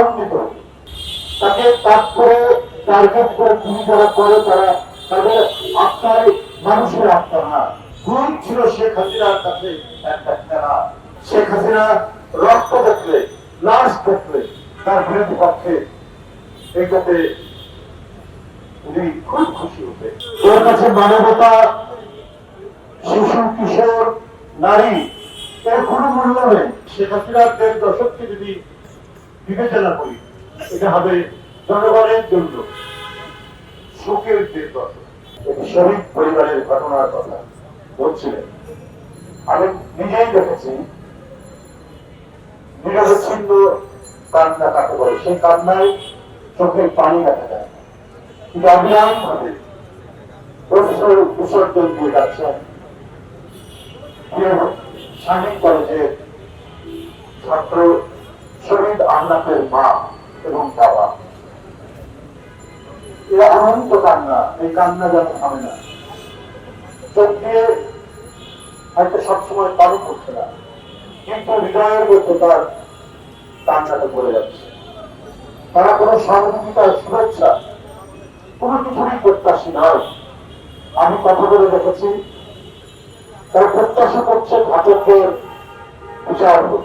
আনন্দিত তাকে তারপরে টার্গেট করে গুলি যারা করে তারা, তাদের আত্মায় মানুষের আত্মা না। গুণ ছিল শেখ হাসিনার কাছে একটা খেলা। শেখ হাসিনা রক্ত দেখলে, লাশ দেখলে তার বিরোধী পক্ষে এইটাতে উনি খুব খুশি হতে। ওর কাছে মানবতা, শিশু, কিশোর, নারী, এর কোনো মূল্য নেই। শেখ হাসিনার দেড় দশককে যদি বিবেচনা করি, এটা হবে জনগণের জন্য শোকের দশক শহীদ পরিবারের ঘটনার কথা বলছিলেন। আমি নিজেই দেখেছি, নিরবচ্ছিন্ন কান্না কাকে বলে, সেই কান্নায় চোখের পানি দেখা যায়। কিন্তু অবিরাম ভাবে প্রফেসর বিসর্জন দিয়ে যাচ্ছেন স্বামী কলেজের ছাত্র আহনাফের মা এবং বাবা এরা অনন্ত কান্না, এই কান্না যেন থামে না। চোখ দিয়ে হয়তো সবসময় পানি করছে না, কিন্তু হৃদয়ের মধ্যে তার কান্নাটা পড়ে যাচ্ছে। তারা কোনো সহযোগিতার শুভেচ্ছা, কোনো কিছুরই প্রত্যাশী নয়। আমি কথা বলে দেখেছি, তারা প্রত্যাশা করছে ঘাতকের বিচার হোক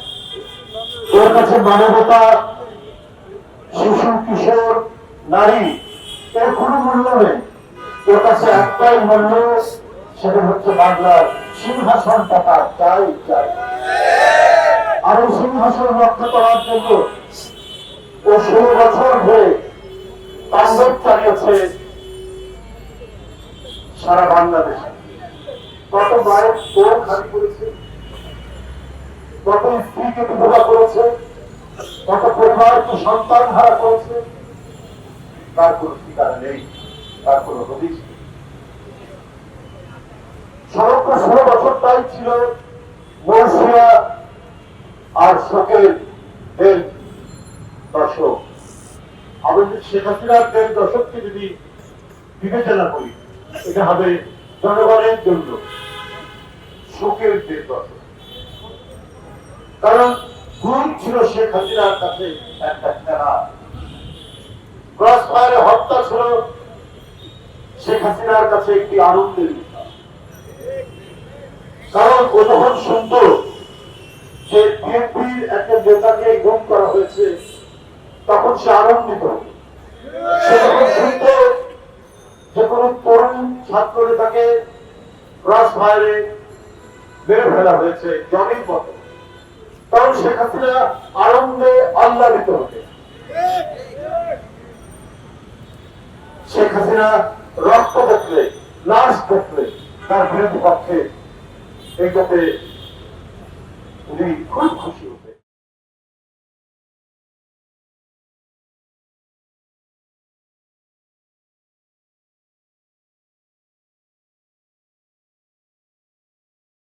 ওর কাছে মানবতা, শিশু, কিশোর, নারী এর কোনো মূল্য নেই ওর কাছে একটাই মূল্য, সেটা হচ্ছে বাংলার সিংহাসন টাকা চাই চাই আর এই সিংহাসন রক্ষা করার জন্য ও ষোলো বছর ধরে তাণ্ডব চালিয়েছে সারা বাংলাদেশে। কত মায়ের কোর খালি করেছে? কত স্ত্রীকে বিধবা করেছে কত পরিবারকে সন্তান হারা করেছে, তার কোনো ঠিকানা নেই, তার কোনো হদিস সমগ্র বছরটাই ছিল আর শোকের দেড় দশক। আমাদের শেখ হাসিনার দেড় দশককে যদি বিবেচনা করি, এটা হবে জনগণের জন্য শোকের দেড় দশক। কারণ গুণ ছিল শেখ হাসিনার কাছে একটা খেলা ক্রস ফায়ারে হত্যা ছিল শেখ হাসিনার কাছে একটি আনন্দের কারণ যে বিএনপির একটা নেতাকে গুম করা হয়েছে, তখন সে আনন্দিত। যে কোনো তরুণ ছাত্র নেতাকে ক্রস ফায়ারে মেরে ফেলা হয়েছে জনের মতো। তখন শেখ হাসিনা আনন্দে আল্লাহিত হতে শেখ হাসিনা রক্ত দেখলে লাশ দেখলে তার বিরোধী পক্ষে এইটাতে উনি খুব খুশি হতেন